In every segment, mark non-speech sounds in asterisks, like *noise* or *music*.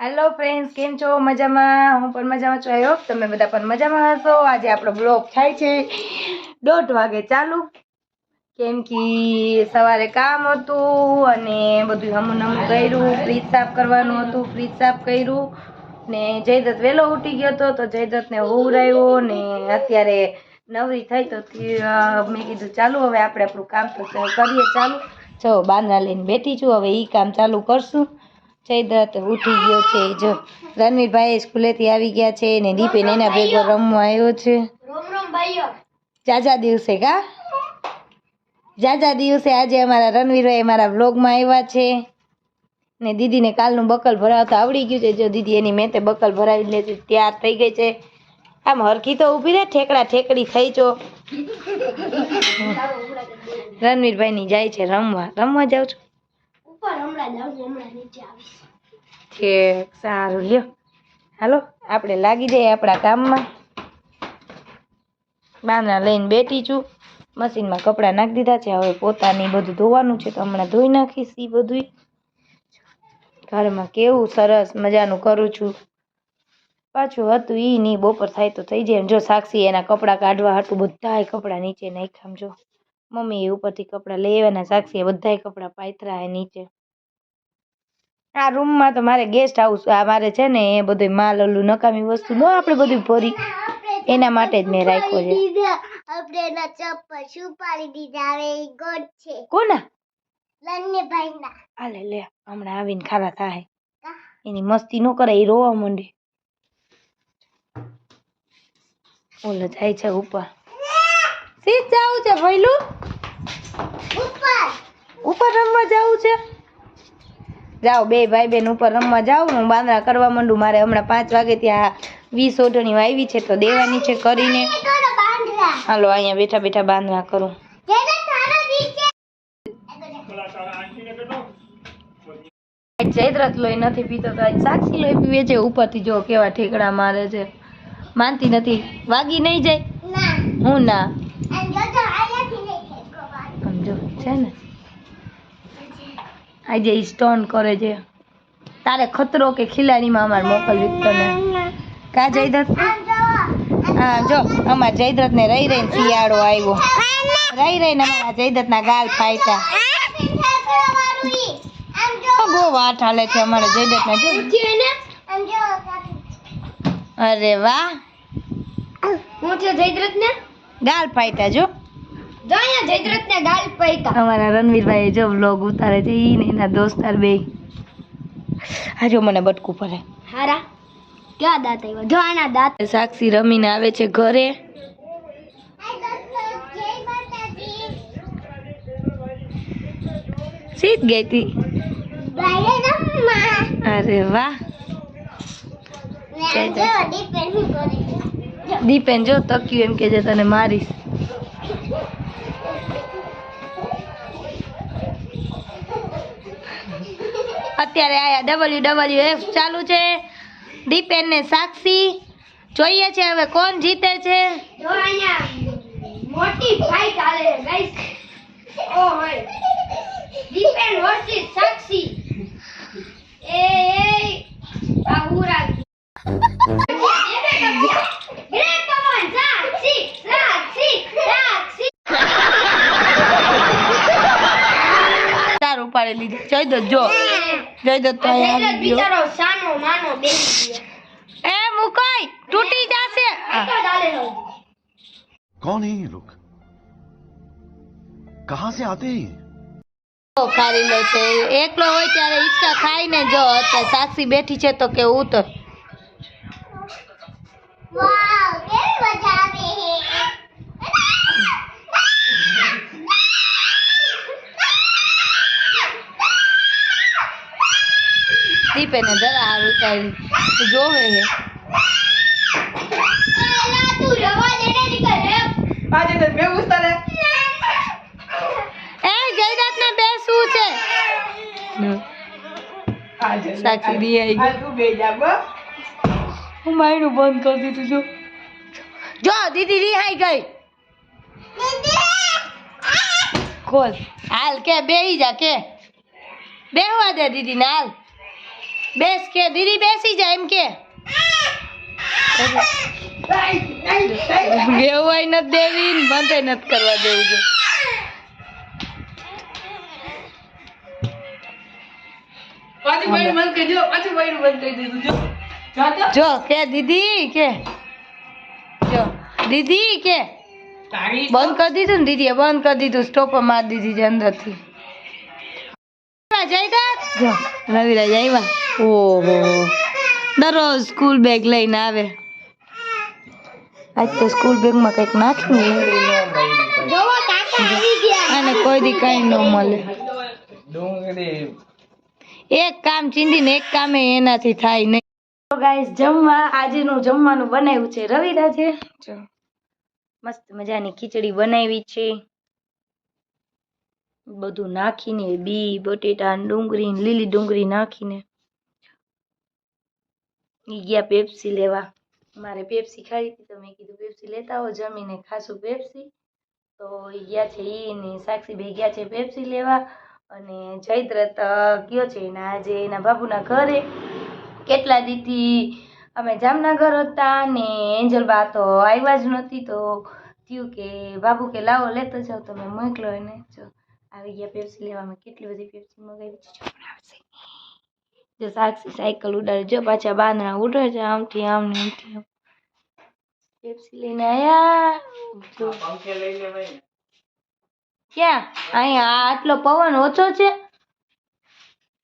Hello friends કેમ છો? મજામાં? હું પણ મજામાં છું. આઈ તમે બધા પણ મજામાં હશો. આજે આપણો બ્લોગ થાય છે દોઢ વાગે ચાલુ. કેમ કે સવારે કામ હતું અને બધું હમું નમું કર્યું. ફ્રીજ સાફ કરવાનું હતું. ફ્રીજ સાફ કર્યું. ને જયદત્ત વહેલો ઉઠી ગયો હતો, તો જયદત્તને હુવરાયો ને અત્યારે નવરી થઈ તો મેં કીધું, ચાલુ, હવે આપણે આપણું કામ તો કરીએ ચાલુ. જો બાંદરા લઈને બેઠી છું, હવે એ કામ ચાલુ કરશું. જયદત્ત ઉઠી ગયો છે. જો રણવીરભાઈ સ્કૂલેથી આવી ગયા છે ને દીપેન એના ભેગો રમવા આવ્યો છે. જાજા દિવસે કા? જાજા દિવસે આજે અમારા રણવીરભાઈ અમારા વ્લોગમાં આવ્યા છે. ને દીદીને કાલનું બકલ ભરાવતા આવડી ગયું છે. જો દીદી એની મેં તે બકલ ભરાવી લે છે તૈયાર થઈ ગઈ છે. આમ હરખી તો ઊભી રહે ઠેકડા ઠેકડી થઈ છો *laughs* રણવીરભાઈની જાય છે રમવા. રમવા જાઉં છું? ઠીક, સારું, લ્યો. હાલો, આપણે લાગી જઈએ આપણા કામમાં. બાંધણા લઈને બેઠી છું. મશીનમાં કપડાં નાખી દીધા છે, હવે પોતાની બધું ધોવાનું છે, તો હમણાં ધોઈ નાખીશ એ બધું ઘરમાં કેવું સરસ મજાનું કરું છું. પાછું હતું એ નહીં, બપોર થાય તો થઈ જાય જો સાક્ષી એના કપડાં કાઢવા હતું, બધાય કપડાં નીચે નાખ્યા જો. મમ્મી એ ઉપરથી કપડાં લઈ આવ્યા સાક્ષીએ બધાય કપડાં પાથરા હે નીચે. આ રૂમમાં તો મારે ગેસ્ટ હાઉસ આ મારે છે ને એ બધું માલ ઓલું નકામી વસ્તુ ન આપણે બધું ભરી. એના માટે જ મેં રાખ્યો છે. આપણે એના ચપ્પલ છુપાડી દીધા હવે ઈ ગોડ છે. કોના? લન્ને ભાઈના આલે લે હમણાં આવીને ખારા થાય એની મસ્તી નો કરે એ રોવા માંડે. ઓલો જાય છે ઉપર સીધ જાવું છે ભૈલું ઉપર. ઉપર રમવા જાવું છે? જાઓ બે ભાઈ બેન ઉપર રમવા જાઉં હું બાંદરા કરવા માંડું. મારે હમણાં પાંચ વાગે ત્યાં વીસ ઓઢણીઓ આવી છે તો દેવાની છે કરીને. હાલો અહીંયા બેઠા બેઠા બાંદરા કરું. જયદ્રથ લોહી નથી પીતો તો આજ સાક્ષી લોહી પીવે છે. ઉપરથી જો કેવા ઠેકડા મારે છે. માનતી નથી. વાગી નહીં જાય? હું ના અને જો તો આયાથી નહીં ખેંચો બાર સમજો છે ને? આજે એ સ્ટોન કરે છે. તારે ખતરો કે ખિલાડીમાં અમારે મોકલવી તને. કા જયદ્રથ? હા જો અમારા જયદ્રથ ને રહી રહીને શિયાળો આવ્યો. રહી રહીને અમારા જયદ્રથ ના ગાલ ફાયતા બહુ વાટ હાલે છે અમારા જયદ્રથ ને જો. અરે વાહ. હું છે જયદ્રથ ને ગાલ ફાયતા જો. જો અહીંયા જયદ્રથ ને ગાલ પૈતા અમારા રણવીરભાઈ જો વ્લોગ ઉતારે છે ઈ ને એના દોસ્તાર બે. આ જો મને બટકું પડે હારા? ક્યાં દાંત આવ્યો? જો આના દાંત. સાક્ષી રમીને આવે છે ઘરે. સીધ ગઈ હતી અરે વાહ. દીપેન જો તક્યું એમ કે જે તને મારીશ. અત્યારે આયા ડબલ્યુ ડબલ્યુ એફ ચાલુ છે. દીપેન ને સાક્ષી જોઈએ છે હવે કોણ જીતે છે? જો અહીંયા મોટી જોઈ ચાલે ગાઈસ ઓ હોય. દીપેન વર્સિસ સાક્ષી. એ એ આ હુરા બ્રેક કમોન સાક્ષી સાક્ષી સાક્ષી તાર ઉપાડી લીધી. જઈ દો જો. જય દત્તાય આવી ગયો સાનો માનો બેસી ગયો એ મુકાઈ તૂટી જાશે કોણ હે લોક કહાં સે આતે ખારી લે છે એકલો હોય ત્યારે ઈચ્છા ખાઈને જો અત્યારે સાક્ષી બેઠી છે તો કે ઉતર વાવ કેવી મજા આવે દીપે ને જરા હાર ઉતારી. જોવે હે. એલા તું એ જયરાત ને બેસવું છે? સાક્ષી દી આવી હું માયનું બંધ કરી દીધું જો જો દીદી રિહાઈ ગઈ. ખોલ. હાલ કે બેહી જા કે. બેહવા દે દીદી ને હાલ. બેસ કે દીદી બેસી જાય એમ કે. ગેવાય નથી દેવી ને બંધ નથી કરવા દેવું જો. જો. કે દીદી કે. જો દીદી કે. બંધ કરી દીધું ને દીદીએ બંધ કરી દીધું સ્ટોપર મારી દીધી છે અંદરથી. જયદા જો રવિરાજ આવ્યા. ઓહો. દરરોજ સ્કૂલ બેગ લઈને આવે. આજ તો સ્કૂલ બેગમાં કંઈક નાખ્યું અને કોઈ દી કઈ ન મળે. એક કામ ચીંધીને એક કામે એનાથી થાય નહીં. તો ગાઈસ જમવા આજેનું જમવાનું બનાવ્યું છે. રવિરાજે જો. મસ્ત મજાની ખીચડી બનાવી છે. બધું નાખીને બી બટેટા ડુંગળી લીલી ડુંગળી નાખીને. ગયા પેપ્સી લેવા. મારે પેપ્સી ખાવી હતી તો મેં કીધું પેપ્સી લેતા હો જમીને ખાસું પેપ્સી તો ઈ ગયા છે ઈ ને સાક્ષી બે ગયા છે પેપ્સી લેવા અને જયદ્રથ અ, ગયો છે એના આજે એના બાબુના ઘરે. કેટલા દીથી અમે જામનગર હતા ને એન્જલ બા તો આવ્યા જ નહોતી તો થયું કે બાબુ કે લાવો લેતો જાઓ. તમે મોકલો એને. જો આવી ગયા પેપ્સી લેવા. મેં કેટલી બધી પેપ્સી મગાવી છે જો સાક્ષી સાયકલ ઉડાડે જો પાછા બાંધણા ઉડે છે આમથી આમ ને આમથી આમ પેપ્સી લઈને આયા ક્યાં? અહીંયા આ આટલો પવન ઓછો છે.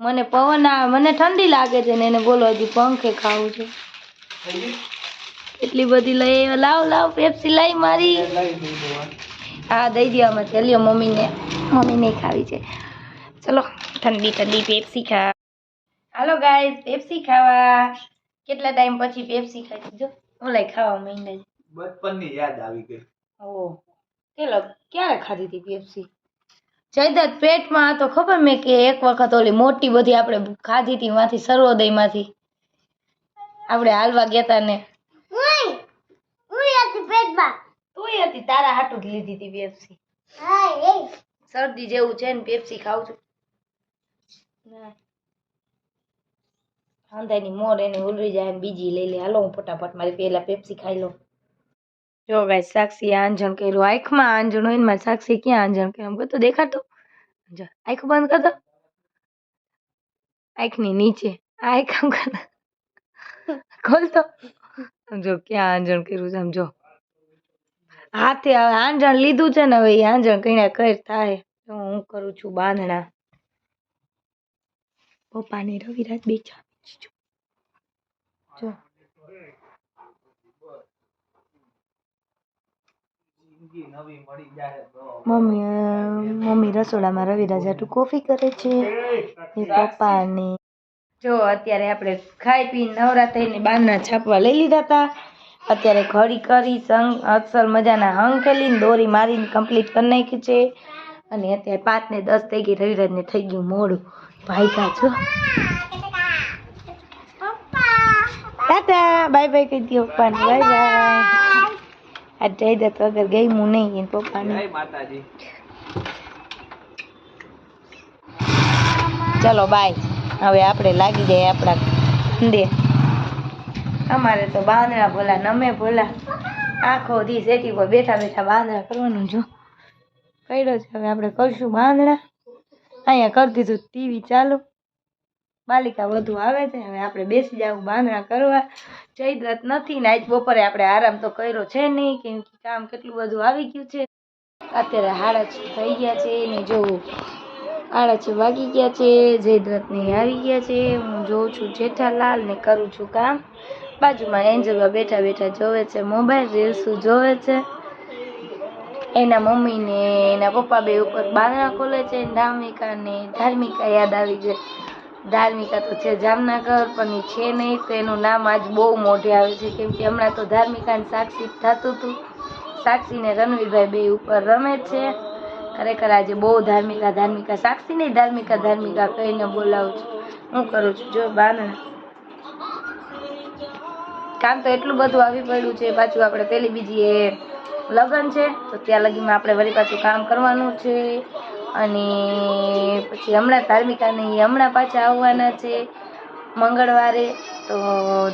મને પવન આ મને ઠંડી લાગે છે ને એને બોલો હજી પંખે ખાવું છે. એટલી બધી લઈ લાવ લાવ પેપ્સી લઈ મારી. હા દઈ દો અમે ચલ્યો મમ્મીને મમ્મીને ખાવી છે. ચલો ઠંડી ઠંડી પેપ્સી ખા હાલો ગાઈઝ પેપ્સી ખાવા. કેટલા ટાઈમ પછી પેપ્સી ખાઈ જો ઓલાય ખાવા માંડ્યા. છે બચપનની યાદ આવી ગઈ. ઓહ કેલો ક્યારે ખાધી હતી પેપ્સી જયદત પેટમાં તો ખબર મેં કે એક વખત ઓલી મોટી બધી આપણે ખાધી હતી માંથી સર્વોદયમાંથી આપણે હાલવા ગયા તા ને. હતી પેટમાં. તોય હતી તારા હાટું જ લીધી હતી પેપ્સી હા એ. શરદી જેવું છે ને પેપ્સી ખાવ છું. ના. હાંધાની મોર એને ઉલરી જાય બીજી લઈ લે. હાલો, હું ફટાફટ મારી પહેલાં પેપ્સી ખાઈ લઉં. જો ગાય સાક્ષી આંજણ કર્યું. આંખમાં આંજણ હોય ને મારી સાક્ષી ક્યાં આંજણ કર્યું આમ તો દેખાતો જો, આંખ બંધ કરતો આંખની નીચે. આંખ આમ કરતો ખોલતો સમજો ક્યાં આંજણ કર્યું છે? આમ જો. હાથે હવે આંજણ લીધું છે ને, હવે એ આંજણ કઈને કઈ થાય. તો હું કરું છું બાંધણા. પપ્પાની રવિરાજ બેચા. જો મમ્મી મમ્મી રસોડામાં રવિ હાટુ કોફી કરે છે. એ પપ્પાને જો અત્યારે આપણે ખાઈ પી નવરા થઈને બાંધણા છાપવા લઈ લીધા હતા અત્યારે ઘડી કરી સંગ અસલ મજાના હંગ ખેલીને દોરી મારીને કમ્પ્લીટ કરી નાખી છે. અને અત્યારે પાંચ ને દસ થઈ ગઈ રવિરાજને થઈ ગયું મોડું. ભાઈ કા છો ટાટા બાય બાય કહી દો પપ્પાને બાય બાય. આ જઈ દે તો અગર ગઈ હું નહીં એને પપ્પાને. જય માતાજી. ચલો બાય. હવે આપણે લાગી જાય આપણા દે અમારે તો બાંદરા ભોલા નમે ભોલા. આખો દી સેટી પર બેઠા બેઠા બાંદડા કરવાનું જો. કર્યો છે હવે આપણે કરશું બાંદરા. અહીંયા કરી દીધું ટીવી ચાલુ. બાલિકા વધુ આવે છે. હવે આપણે બેસી જવું બાંધણા કરવા. ચૈદ્રત નથી ને આજ બપોરે આપણે આરામ તો કર્યો છે નહીં, કેમ કે કામ કેટલું બધું આવી ગયું છે. અત્યારે હાડા થઈ ગયા છે ને જો છે વાગી ગયા છે જયદ્રથને આવી ગયા છે. હું જોઉં છું જેઠાલાલ ને કરું છું કામ. બાજુમાં એન્જલવા બેઠા બેઠા જોવે છે, મોબાઈલ રીલ્સ જોવે છે. એના મમ્મી ને એના પપ્પા બે ઉપર બાંધણા ખોલે છે. ધાર્મિકા ને ધાર્મિકા યાદ આવી જાય ધાર્મિકા તો છે જામનગર, પણ એ છે નહીં. તો એનું નામ આજ બહુ મોઢે આવે છે. કેમ કે હમણાં તો ધાર્મિકાને સાક્ષી થતું હતું સાક્ષીને રણવીરભાઈ બે ઉપર રમે છે. ખરેખર આજે બહુ ધાર્મિકા ધાર્મિકા. સાક્ષી નહીં, ધાર્મિકા ધાર્મિકા કહીને બોલાવું છું. હું કરું છું? જો, બાના. કામ તો એટલું બધું આવી પડ્યું છે. પાછું આપણે પેલી બીજી એ લગ્ન છે. તો ત્યાં લગીમાં આપણે વળી પાછું કામ કરવાનું છે. અને પછી હમણાં ધાર્મિકાને હમણાં પાછા આવવાના છે મંગળવારે. તો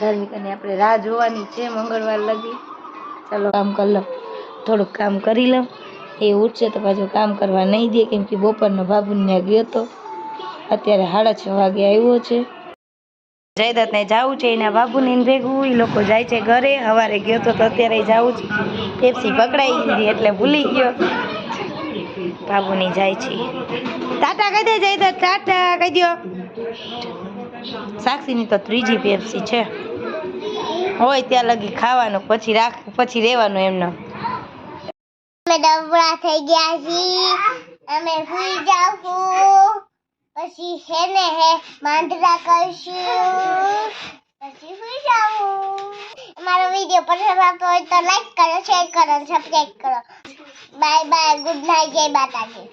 ધાર્મિકાની આપણે રાહ જોવાની છે મંગળવાર લગી. ચાલો કામ કરી લો થોડુંક કામ કરી લઉં. એ ઉઠશે તો પાછું કામ કરવા નહીં દે કેમ કે બપોરનો બાબુને ગયો તો. અત્યારે સાડા છ વાગે આવ્યો છે. જયદત્તને જવું છે, એના બાબુને ભેગું. એ લોકો જાય છે ઘરે. સવારે ગયો તો અત્યારે જવું છે. પેપ્સી પકડાઈ દીધી એટલે ભૂલી ગયો. બાબુની જાય છે. ટાટા કહી દે જયદત્ત ટાટા કહી દો સાક્ષીની તો ત્રીજી પેપ્સી છે. હોય ત્યાં લગી ખાવાનું, પછી રાખ, પછી રહેવાનું એમનો. અમે ડબરા થઈ ગયા છીએ. અમે સુઈ જાવું પછી છે ને હે માંડરા કરશું. પછી સુઈ જાવું. અમારો વીડિયો પસંદ આવતો હોય તો લાઈક કરો શેર કરો સબસ્ક્રાઈબ કરો. બાય બાય ગુડ નાઇટ જય માતાજી.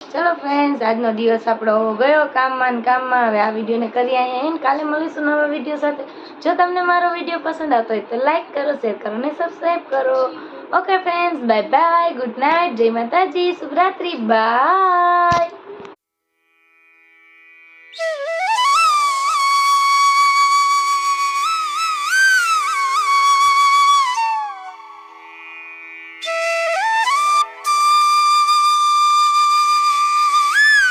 ચલો ફ્રેન્ડ્સ આજનો દિવસ આપણો ગયો કામમાં ને કામમાં. હવે આ વિડીયોને કરી અહીંયા એને કાલે મળીશું નવા વીડિયો સાથે. જો તમને મારો વીડિયો પસંદ આવતો હોય તો લાઈક કરો શેર કરો અને સબસ્ક્રાઈબ કરો. Okay friends bye bye good night જય માતાજી, શુભરાત્રી બાય